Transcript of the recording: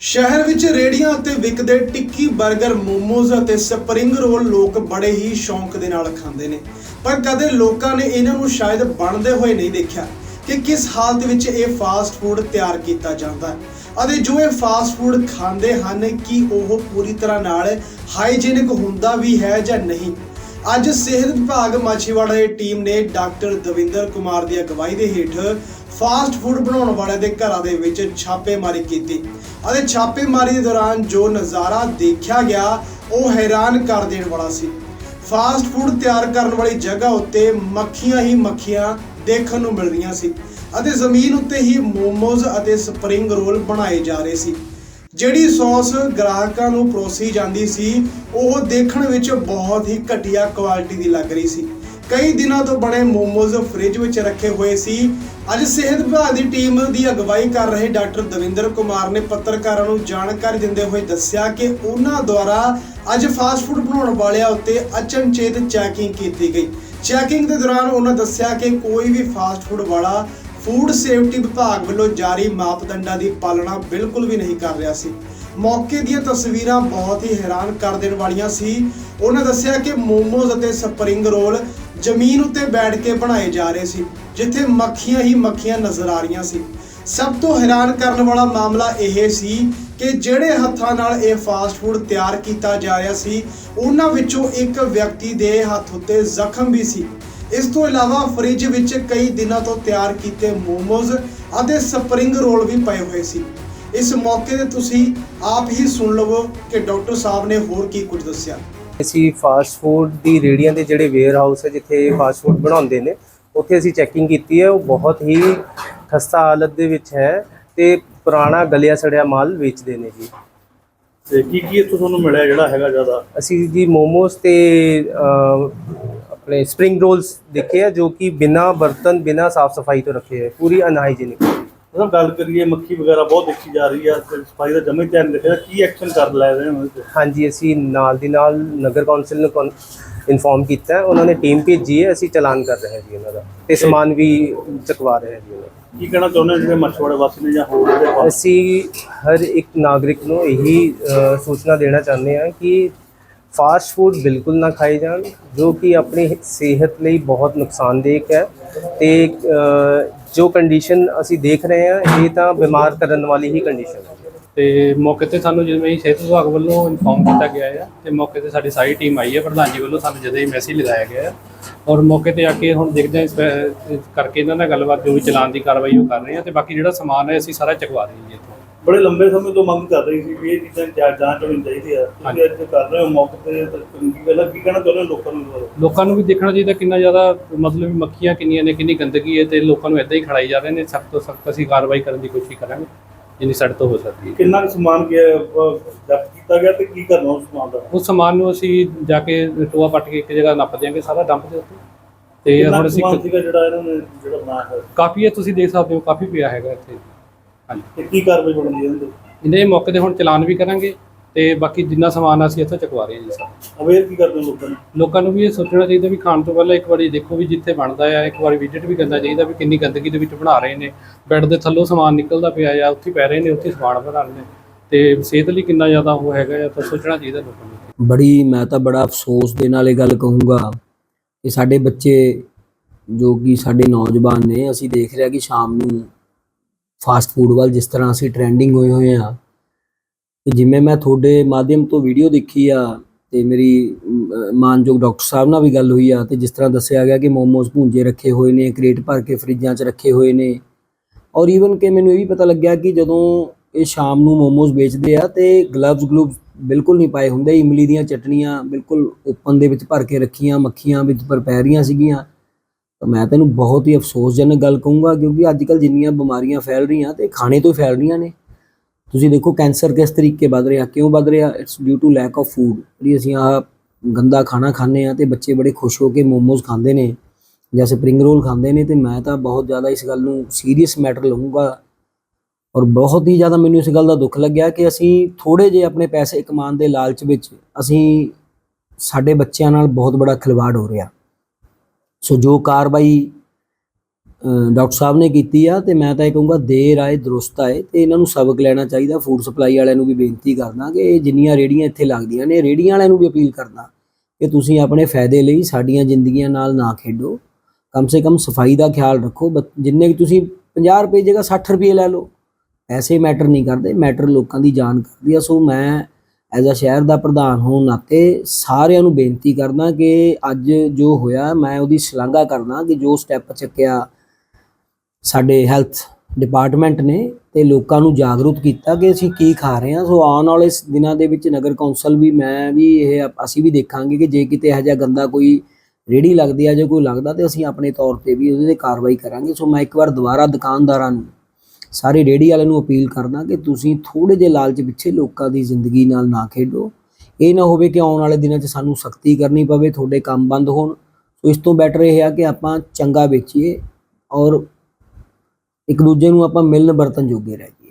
ਸ਼ਹਿਰ ਵਿੱਚ ਰੇੜੀਆਂ ਉੱਤੇ ਵਿਕਦੇ ਟਿੱਕੀ 버ਗਰ ਮੋਮੋਜ਼ ਅਤੇ ਸਪਰਿੰਗ ਰੋਲ ਲੋਕ ਬੜੇ ਹੀ ਸ਼ੌਂਕ ਦੇ ਨਾਲ ਖਾਂਦੇ ਨੇ। ਪਰ ਕਦੇ ਲੋਕਾਂ ਨੇ ਇਹਨਾਂ ਨੂੰ ਸ਼ਾਇਦ ਬਣਦੇ ਹੋਏ ਨਹੀਂ ਦੇਖਿਆ ਕਿ ਕਿਸ ਹਾਲਤ ਵਿੱਚ ਇਹ ਫਾਸਟ ਫੂਡ ਤਿਆਰ ਕੀਤਾ ਜਾਂਦਾ ਹੈ। ਅਤੇ ਜੋ ਇਹ ਫਾਸਟ ਫੂਡ ਖਾਂਦੇ ਹਨ, ਕਿ ਉਹ ਪੂਰੀ ਤਰ੍ਹਾਂ ਨਾਲ ਹਾਈਜੀਨਿਕ ਹੁੰਦਾ ਵੀ ਹੈ ਜਾਂ ਨਹੀਂ? ਅੱਜ ਸਿਹਤ ਵਿਭਾਗ ਮਾਛੀਵਾੜਾ ਦੀ ਟੀਮ ਨੇ ਡਾਕਟਰ ਦਵਿੰਦਰ ਕੁਮਾਰ ਦੀ ਅਗਵਾਈ ਦੇ ਹੇਠ ਫਾਸਟ ਫੂਡ ਬਣਾਉਣ ਵਾਲਿਆਂ ਦੇ ਘਰਾਂ ਦੇ ਵਿੱਚ ਛਾਪੇਮਾਰੀ ਕੀਤੀ ਅਤੇ ਛਾਪੇਮਾਰੀ ਦੇ ਦੌਰਾਨ ਜੋ ਨਜ਼ਾਰਾ ਦੇਖਿਆ ਗਿਆ, ਉਹ ਹੈਰਾਨ ਕਰ ਦੇਣ ਵਾਲਾ ਸੀ। ਫਾਸਟ ਫੂਡ ਤਿਆਰ ਕਰਨ ਵਾਲੀ ਜਗ੍ਹਾ ਉੱਤੇ ਮੱਖੀਆਂ ਹੀ ਮੱਖੀਆਂ ਦੇਖਣ ਨੂੰ ਮਿਲ ਰਹੀਆਂ ਸੀ ਅਤੇ ਜ਼ਮੀਨ ਉੱਤੇ ਹੀ ਮੋਮੋਜ਼ ਅਤੇ ਸਪਰਿੰਗ ਰੋਲ ਬਣਾਏ ਜਾ ਰਹੇ ਸੀ। ਜਿਹੜੀ ਸੌਸ ਗ੍ਰਾਹਕਾਂ ਨੂੰ ਪਰੋਸੀ ਜਾਂਦੀ ਸੀ, ਉਹ ਦੇਖਣ ਵਿੱਚ ਬਹੁਤ ਹੀ ਘਟੀਆ ਕੁਆਲਿਟੀ ਦੀ ਲੱਗ ਰਹੀ ਸੀ। ਕਈ ਦਿਨਾਂ ਤੋਂ ਬਣੇ ਮੋਮੋਜ਼ ਫ੍ਰਿਜ ਵਿੱਚ ਰੱਖੇ ਹੋਏ ਸੀ। ਅੱਜ ਸਿਹਤ ਵਿਭਾਗ ਦੀ ਟੀਮ ਦੀ ਅਗਵਾਈ ਕਰ ਰਹੇ ਡਾਕਟਰ ਦਵਿੰਦਰ ਕੁਮਾਰ ਨੇ ਪੱਤਰਕਾਰਾਂ ਨੂੰ ਜਾਣਕਾਰੀ ਦਿੰਦੇ ਹੋਏ ਦੱਸਿਆ ਕਿ ਉਹਨਾਂ ਦੁਆਰਾ ਅੱਜ ਫਾਸਟ ਫੂਡ ਬਣਾਉਣ ਵਾਲਿਆਂ ਉੱਤੇ ਅਚਨਚੇਤ ਚੈਕਿੰਗ ਕੀਤੀ ਗਈ। ਚੈਕਿੰਗ ਦੇ ਦੌਰਾਨ ਉਹਨਾਂ ਦੱਸਿਆ ਕਿ ਕੋਈ ਵੀ ਫਾਸਟ ਫੂਡ ਵਾਲਾ ਫੂਡ ਸੇਫਟੀ ਵਿਭਾਗ ਵੱਲੋਂ ਜਾਰੀ ਮਾਪਦੰਡਾਂ ਦੀ ਪਾਲਣਾ ਬਿਲਕੁਲ ਵੀ ਨਹੀਂ ਕਰ ਰਿਹਾ ਸੀ। ਮੌਕੇ ਦੀਆਂ ਤਸਵੀਰਾਂ ਬਹੁਤ ਹੀ ਹੈਰਾਨ ਕਰ ਦੇਣ ਵਾਲੀਆਂ ਸੀ। ਉਹਨਾਂ ਦੱਸਿਆ ਕਿ ਮੋਮੋਜ਼ ਅਤੇ ਸਪਰਿੰਗ ਰੋਲ ਜ਼ਮੀਨ ਉੱਤੇ ਬੈਠ ਕੇ ਬਣਾਏ ਜਾ ਰਹੇ ਸੀ, ਜਿੱਥੇ ਮੱਖੀਆਂ ਹੀ ਮੱਖੀਆਂ ਨਜ਼ਰ ਆ ਰਹੀਆਂ ਸੀ। ਸਭ ਤੋਂ ਹੈਰਾਨ ਕਰਨ ਵਾਲਾ ਮਾਮਲਾ ਇਹ ਸੀ ਕਿ ਜਿਹੜੇ ਹੱਥਾਂ ਨਾਲ ਇਹ ਫਾਸਟ ਫੂਡ ਤਿਆਰ ਕੀਤਾ ਜਾ ਰਿਹਾ ਸੀ, ਉਹਨਾਂ ਵਿੱਚੋਂ ਇੱਕ ਵਿਅਕਤੀ ਦੇ ਹੱਥ ਉੱਤੇ ਜ਼ਖਮ ਵੀ ਸੀ। ਇਸ ਤੋਂ ਇਲਾਵਾ ਫ੍ਰਿਜ ਵਿੱਚ ਕਈ ਦਿਨਾਂ ਤੋਂ ਤਿਆਰ ਕੀਤੇ ਮੋਮੋਜ਼ ਅਤੇ ਸਪਰਿੰਗ ਰੋਲ ਵੀ ਪਏ ਹੋਏ ਸੀ। ਇਸ ਮੌਕੇ ਤੇ ਤੁਸੀਂ ਆਪ ਹੀ ਸੁਣ ਲਵੋ ਕਿ ਡਾਕਟਰ ਸਾਹਿਬ ਨੇ ਹੋਰ ਕੀ ਕੁਝ ਦੱਸਿਆ। ਅਸੀਂ ਫਾਸਟ ਫੂਡ ਦੀ ਰੇੜੀਆਂ ਦੇ ਜਿਹੜੇ ਵੇਅਰ ਹਾਊਸ ਹੈ ਜਿੱਥੇ ਫਾਸਟ ਫੂਡ ਬਣਾਉਂਦੇ ਨੇ ਉੱਥੇ ਅਸੀਂ ਚੈਕਿੰਗ ਕੀਤੀ ਹੈ। ਉਹ ਬਹੁਤ ਹੀ ਖਸਤਾ ਹਾਲਤ ਦੇ ਵਿੱਚ ਹੈ ਤੇ ਪੁਰਾਣਾ ਗਲਿਆ ਸੜਿਆ ਮਾਲ ਵੇਚਦੇ ਨੇ ਜੀ। ਤੇ ਕੀ ਕੀ ਇੱਥੋਂ ਤੁਹਾਨੂੰ ਮਿਲਿਆ ਜਿਹੜਾ ਹੈਗਾ ਜ਼ਿਆਦਾ? ਅਸੀਂ ਜੀ ਮੋਮੋਸ ਤੇ ਆਪਣੇ ਸਪਰਿੰਗ ਰੋਲਸ ਦੇਖੇ ਆ ਜੋ ਕਿ ਬਿਨਾ ਬਰਤਨ ਬਿਨਾ ਸਾਫ਼ ਸਫ਼ਾਈ ਤੋਂ ਰੱਖੇ ਹੈ ਪੂਰੀ ਅਨਹਾਈਜੀਨਿਕ ਜਦੋਂ ਗੱਲ ਕਰੀਏ ਮੱਖੀ ਵਗੈਰਾ ਬਹੁਤ ਦੇਖੀ ਜਾ ਰਹੀ ਆ ਸਫ਼ਾਈ ਦਾ ਜਮੇ ਧਿਆਨ ਰੱਖਿਆ ਕੀ ਐਕਸ਼ਨ ਕਰ ਲੈ ਰਹੇ ਹੋ? ਹਾਂਜੀ ਅਸੀਂ ਨਾਲ ਦੀ ਨਾਲ ਨਗਰ ਕੌਂਸਲ ਨੂੰ ਇਨਫੋਰਮ ਕੀਤਾ ਹੈ। ਉਹਨਾਂ ਨੇ ਟੀਮ ਭੇਜੀ ਹੈ ਅਸੀਂ ਚਲਾਨ ਕਰ ਰਹੇ ਹਾਂ ਜੀ ਉਹਨਾਂ ਦਾ ਤੇ ਸਮਾਨ ਵੀ ਚੁਕਵਾ ਰਹੇ ਹਾਂ ਜੀ ਉਹਨਾਂ ਦਾ ਕੀ ਕਹਿਣਾ ਚਾਹੁੰਦੇ ਹੋ ਜਿਹੜੇ ਮੱਛਵਾੜੇ ਵਾਸੀ ਨੇ ਜਾਂ ਹੋਰ ਅਸੀਂ ਹਰ ਇੱਕ ਨਾਗਰਿਕ ਨੂੰ ਇਹੀ ਸੂਚਨਾ ਦੇਣਾ ਚਾਹੁੰਦੇ ਹਾਂ ਕਿ ਫਾਸਟ ਫੂਡ ਬਿਲਕੁਲ ਨਾ ਖਾਏ ਜਾਣ, ਜੋ ਕਿ ਆਪਣੀ ਸਿਹਤ ਲਈ ਬਹੁਤ ਨੁਕਸਾਨਦੇਹ ਹੈ ਤੇ ਜੋ ਕੰਡੀਸ਼ਨ ਅਸੀਂ ਦੇਖ ਰਹੇ ਹਾਂ, ਇਹ ਤਾਂ ਬਿਮਾਰ ਕਰਨ ਵਾਲੀ ਹੀ ਕੰਡੀਸ਼ਨ ਹੈ। ਤੇ ਮੌਕੇ ਤੇ ਸਾਨੂੰ ਜਿਵੇਂ ਹੀ ਸਿਹਤ ਵਿਭਾਗ ਵੱਲੋਂ ਇਨਫੋਰਮ ਕੀਤਾ ਗਿਆ ਹੈ ਤੇ ਮੌਕੇ ਤੇ ਸਾਡੀ ਸਾਰੀ ਟੀਮ ਆਈ ਹੈ ਪ੍ਰਧਾਨ ਜੀ ਵੱਲੋਂ ਸਾਨੂੰ ਜਦੋਂ ਹੀ ਮੈਸੇਜ ਲਗਾਇਆ ਗਿਆ ਹੈ ਔਰ ਮੌਕੇ ਤੇ ਆ ਕੇ ਹੁਣ ਦੇਖਦੇ ਹਾਂ ਇਸ ਕਰਕੇ ਇਹਨਾਂ ਨਾਲ ਗੱਲਬਾਤ ਜੋ ਵੀ ਚਲਾਨ ਦੀ ਕਾਰਵਾਈ ਉਹ ਕਰ ਰਹੇ ਹਾਂ ਤੇ ਬਾਕੀ ਜਿਹੜਾ ਸਮਾਨ ਹੈ ਅਸੀਂ ਸਾਰਾ ਚੁਕਵਾ ਰਹੇ ਹਾਂ ਇੱਥੋਂ। ਬੜੇ ਲੰਬੇ ਸਮੇਂ ਤੋਂ ਮੰਗ ਕਰ ਰਹੀ ਸੀ ਵੀ ਇਹ ਚੀਜ਼ਾਂ ਦੀ ਜਾਂਚ ਹੋਣੀ ਚਾਹੀਦੀ ਆ। ਤੁਸੀਂ ਅੱਜ ਕਰ ਰਹੇ ਹੋ ਮੌਕੇ ਤੇ ਤਾਂ ਚੰਗੀ ਗੱਲ ਆ ਕੀ ਕਹਿਣਾ ਚਾਹੁੰਦੇ ਹੋ ਲੋਕਾਂ ਨੂੰ? ਲੋਕਾਂ ਨੂੰ ਵੀ ਦੇਖਣਾ ਚਾਹੀਦਾ ਕਿੰਨਾ ਜ਼ਿਆਦਾ ਮਤਲਬ ਮੱਖੀਆਂ ਕਿੰਨੀਆਂ ਨੇ ਕਿੰਨੀ ਗੰਦਗੀ ਹੈ ਤੇ ਲੋਕਾਂ ਨੂੰ ਇਦਾਂ ਹੀ ਖੜਾਈ ਜਾ ਰਹੇ ਨੇ। ਸਖਤ ਤੋਂ ਸਖਤ ਅਸੀਂ ਕਾਰਵਾਈ ਕਰਨ ਦੀ ਕੋਸ਼ਿਸ਼ ਕਰਾਂਗੇ ਜਿੰਨੀ ਸਾਡੇ ਤੋਂ ਹੋ ਸਕਦੀ ਹੈ। ਕਿੰਨਾ ਕੁ ਸਮਾਨ ਗਿਆ ਜ਼ਬਤ ਕੀਤਾ ਗਿਆ ਤੇ ਕੀ ਕਰਨਾ ਉਸ ਸਮਾਨ ਦਾ? ਉਸ ਸਮਾਨ ਨੂੰ ਅਸੀਂ ਜਾ ਕੇ ਟੋਆ ਪੱਟ ਕੇ ਇੱਕ ਜਗ੍ਹਾ ਨੱਪ ਦਿਆਂਗੇ ਸਾਰਾ ਡੰਪ ਦੇ ਉੱਤੇ। ਤੇ ਹੁਣ ਅਸੀਂ ਜਿਹੜਾ ਇਹਨਾਂ ਨੇ ਜਿਹੜਾ ਬਣਾਇਆ ਹੈ ਕਾਫੀ ਹੈ ਤੁਸੀਂ ਦੇਖ ਸਕਦੇ ਹੋ ਕਾਫੀ ਪਿਆ ਹੈਗਾ ਇੱਥੇ। ਤੇ ਕੀ ਕਾਰਵਾਈ ਬਣਦੀ ਹੈ ਇਹਦੇ ਇਹਦੇ ਮੌਕੇ ਤੇ ਹੁਣ ਚਲਾਨ ਵੀ ਕਰਾਂਗੇ ਤੇ ਬਾਕੀ ਜਿੰਨਾ ਸਮਾਨ ਆ ਅਸੀਂ ਇੱਥੋਂ ਚੁਕਵਾ ਰਹੇ ਹਾਂ ਜੀ ਸਰ। ਅਵੇਅਰ ਕੀ ਕਰਦੇ ਹੋ ਲੋਕਾਂ ਨੂੰ? ਲੋਕਾਂ ਨੂੰ ਵੀ ਇਹ ਸੋਚਣਾ ਚਾਹੀਦਾ ਵੀ ਖਾਣ ਤੋਂ ਪਹਿਲਾਂ ਇੱਕ ਵਾਰੀ ਦੇਖੋ ਵੀ ਜਿੱਥੇ ਬਣਦਾ ਆ ਇੱਕ ਵਾਰੀ ਵਿਜ਼ਿਟ ਵੀ ਕਰਨਾ ਚਾਹੀਦਾ ਵੀ ਕਿੰਨੀ ਗੰਦਗੀ ਦੇ ਵਿੱਚ ਬਣਾ ਰਹੇ ਨੇ। ਬੈੱਡ ਦੇ ਥੱਲੋਂ ਸਮਾਨ ਨਿਕਲਦਾ ਪਿਆ ਆ ਉੱਥੇ ਪੈ ਰਹੇ ਨੇ ਉੱਥੇ ਸਮਾਨ ਬਣਾ ਰਹੇ ਨੇ। ਤੇ ਸਿਹਤ ਲਈ ਕਿੰਨਾ ਜ਼ਿਆਦਾ ਉਹ ਹੈਗਾ ਆ ਤਾਂ ਸੋਚਣਾ ਚਾਹੀਦਾ ਲੋਕਾਂ ਨੂੰ। ਬੜੀ ਮੈਂ ਤਾਂ ਬੜਾ ਅਫਸੋਸ ਦੇ ਨਾਲ ਇਹ ਗੱਲ ਕਹੂੰਗਾ ਕਿ ਸਾਡੇ ਬੱਚੇ ਜੋ ਕਿ ਸਾਡੇ ਨੌਜਵਾਨ ਨੇ ਅਸੀਂ ਦੇਖ ਰਿਹਾ ਕਿ ਸ਼ਾਮ ਨੂੰ ਫਾਸਟ ਫੂਡ ਵੱਲ ਜਿਸ ਤਰ੍ਹਾਂ ਅਸੀਂ ਟ੍ਰੈਂਡਿੰਗ ਹੋਏ ਹੋਏ ਆ ਤੇ ਜਿਵੇਂ ਮੈਂ ਤੁਹਾਡੇ ਮਾਧਿਅਮ ਤੋਂ ਵੀਡੀਓ ਦੇਖੀ ਆ ਤੇ ਮੇਰੀ ਮਾਨਯੋਗ ਡਾਕਟਰ ਸਾਹਿਬ ਨਾਲ ਵੀ ਗੱਲ ਹੋਈ ਆ ਤੇ ਜਿਸ ਤਰ੍ਹਾਂ ਦੱਸਿਆ ਗਿਆ ਕਿ ਮੋਮੋਸ ਭੁੰਜੇ ਰੱਖੇ ਹੋਏ ਨੇ, ਕ੍ਰੇਟ ਭਰ ਕੇ ਫਰਿੱਜਾਂ 'ਚ ਰੱਖੇ ਹੋਏ ਨੇ। ਔਰ ਈਵਨ ਕਿ ਮੈਨੂੰ ਇਹ ਵੀ ਪਤਾ ਲੱਗਿਆ ਕਿ ਜਦੋਂ ਇਹ ਸ਼ਾਮ ਨੂੰ ਮੋਮੋਸ ਵੇਚਦੇ ਆ ਤੇ ਗਲਵਜ਼ ਗਲੂਵਜ਼ ਬਿਲਕੁਲ ਨਹੀਂ ਪਾਏ ਹੁੰਦੇ, ਇਮਲੀ ਦੀਆਂ ਚਟਣੀਆਂ ਬਿਲਕੁਲ ਓਪਨ ਦੇ ਵਿੱਚ ਭਰ ਕੇ ਰੱਖੀਆਂ, ਮੱਖੀਆਂ ਵਿੱਚ ਪਰ ਪੈ ਰਹੀਆਂ ਸੀਗੀਆਂ। ਮੈਂ ਤੈਨੂੰ ਬਹੁਤ ਹੀ ਅਫਸੋਸਜਨਕ ਗੱਲ ਕਹੂੰਗਾ ਕਿਉਂਕਿ ਅੱਜ ਕੱਲ ਜਿੰਨੀਆਂ ਬਿਮਾਰੀਆਂ ਫੈਲ ਰਹੀਆਂ ਤੇ ਖਾਣੇ ਤੋਂ ਹੀ ਫੈਲ ਰਹੀਆਂ ਨੇ। ਤੁਸੀਂ ਦੇਖੋ ਕੈਂਸਰ ਕਿਸ ਤਰੀਕੇ ਵੱਧ ਰਿਹਾ, ਕਿਉਂ ਵੱਧ ਰਿਹਾ? It's due to lack of food ਜਿਹੜੀ ਅਸੀਂ ਆ ਗੰਦਾ ਖਾਣਾ ਖਾਂਦੇ ਆ ਤੇ ਬੱਚੇ ਬੜੇ ਖੁਸ਼ ਹੋ ਕੇ ਮੋਮੋਜ਼ ਖਾਂਦੇ ਨੇ ਜਾਂ ਸਪਰਿੰਗ ਰੋਲ ਖਾਂਦੇ ਨੇ ਤੇ ਮੈਂ ਤਾਂ ਬਹੁਤ ਜ਼ਿਆਦਾ ਇਸ ਗੱਲ ਨੂੰ ਸੀਰੀਅਸ ਮੈਟਰ ਲਵਾਂਗਾ ਔਰ ਬਹੁਤ ਹੀ ਜ਼ਿਆਦਾ ਮੈਨੂੰ ਇਸ ਗੱਲ ਦਾ ਦੁੱਖ ਲੱਗਿਆ ਕਿ ਅਸੀਂ ਥੋੜੇ ਜਿਹੇ ਆਪਣੇ ਪੈਸੇ ਕਮਾਉਣ ਦੇ ਲਾਲਚ ਵਿੱਚ ਅਸੀਂ ਸਾਡੇ ਬੱਚਿਆਂ ਨਾਲ ਬਹੁਤ ਬੜਾ ਖਿਲਵਾੜ ਹੋ ਰਿਹਾ। ਸੋ ਜੋ ਕਾਰਵਾਈ ਡਾਕਟਰ ਸਾਹਿਬ ਨੇ ਕੀਤੀ ਆ ਤੇ ਮੈਂ ਤਾਂ ਇਹ ਕਹੂੰਗਾ ਦੇਰ ਆਏ, ਦਰੁਸਤ ਆਏ ਤੇ ਇਹਨਾਂ ਨੂੰ ਸਬਕ ਲੈਣਾ ਚਾਹੀਦਾ। ਫੂਡ ਸਪਲਾਈ ਵਾਲਿਆਂ ਨੂੰ ਵੀ ਬੇਨਤੀ ਕਰਦਾ ਕਿ ਇਹ ਜਿੰਨੀਆਂ ਰੇੜੀਆਂ ਇੱਥੇ ਲੱਗਦੀਆਂ ਨੇ ਰੇੜੀਆਂ ਵਾਲਿਆਂ ਨੂੰ ਵੀ ਅਪੀਲ ਕਰਦਾ ਕਿ ਤੁਸੀਂ ਆਪਣੇ ਫਾਇਦੇ ਲਈ ਸਾਡੀਆਂ ਜ਼ਿੰਦਗੀਆਂ ਨਾਲ ਨਾ ਖੇਡੋ। ਕਮ ਸੇ ਕਮ ਸਫ਼ਾਈ ਦਾ ਖਿਆਲ ਰੱਖੋ ਬ- ਜਿੰਨੇ ਕਿ ਤੁਸੀਂ 50 ਰੁਪਏ ਦੀ ਜਗ੍ਹਾ 60 ਰੁਪਏ ਲੈ ਲਓ, ਪੈਸੇ ਮੈਟਰ ਨਹੀਂ ਕਰਦੇ, ਮੈਟਰ ਲੋਕਾਂ ਦੀ ਜਾਨ ਕਰਦੀ ਆ। ਸੋ ਮੈਂ ਐਜ਼ ਅ ਸ਼ਹਿਰ ਦਾ ਪ੍ਰਧਾਨ ਹੋਣ ਨਾਤੇ ਸਾਰਿਆਂ ਨੂੰ ਬੇਨਤੀ ਕਰਦਾ ਕਿ ਅੱਜ ਜੋ ਹੋਇਆ ਮੈਂ ਉਹਦੀ ਸ਼ਲਾਘਾ ਕਰਦਾ ਕਿ ਜੋ ਸਟੈਪ ਚੱਕਿਆ ਸਾਡੇ ਹੈਲਥ ਡਿਪਾਰਟਮੈਂਟ ਨੇ ਤੇ ਲੋਕਾਂ ਨੂੰ ਜਾਗਰੂਕ ਕੀਤਾ ਕਿ ਅਸੀਂ ਕੀ ਖਾ ਰਹੇ ਹਾਂ। ਸੋ ਆਉਣ ਵਾਲੇ ਦਿਨਾਂ ਦੇ ਵਿੱਚ ਨਗਰ ਕੌਂਸਲ ਵੀ, ਮੈਂ ਵੀ ਇਹ ਅਸੀਂ ਵੀ ਦੇਖਾਂਗੇ ਕਿ ਜੇ ਕਿਤੇ ਇਹੋ ਜਿਹਾ ਗੰਦਾ ਕੋਈ ਰੇੜੀ ਲੱਗਦੀ ਆ ਜੇ ਕੋਈ ਲੱਗਦਾ ਤੇ ਅਸੀਂ ਆਪਣੇ ਤੌਰ ਤੇ ਵੀ ਉਹਦੇ ਤੇ ਕਾਰਵਾਈ ਕਰਾਂਗੇ। ਸੋ ਮੈਂ ਇੱਕ ਵਾਰ ਦੁਬਾਰਾ ਦੁਕਾਨਦਾਰਾਂ ਨੂੰ ਸਾਰੇ ਰੇੜੀ ਵਾਲਿਆਂ ਨੂੰ ਅਪੀਲ ਕਰਦਾ ਕਿ ਤੁਸੀਂ ਥੋੜੇ ਜਿਹੇ ਲਾਲਚ ਪਿੱਛੇ ਲੋਕਾਂ ਦੀ ਜ਼ਿੰਦਗੀ ਨਾਲ ਨਾ ਖੇਡੋ। ਇਹ ਨਾ ਹੋਵੇ ਕਿ ਆਉਣ ਵਾਲੇ ਦਿਨਾਂ 'ਚ ਸਾਨੂੰ ਸਖਤੀ ਕਰਨੀ ਪਵੇ, ਤੁਹਾਡੇ ਕੰਮ ਬੰਦ ਹੋਣ। ਸੋ ਇਸ ਤੋਂ ਬੈਟਰ ਇਹ ਆ ਕਿ ਆਪਾਂ ਚੰਗਾ ਵੇਚੀਏ ਔਰ ਇੱਕ ਦੂਜੇ ਨੂੰ ਆਪਾਂ ਮਿਲਣ ਵਰਤਨ ਜੋਗੇ ਰਹਿ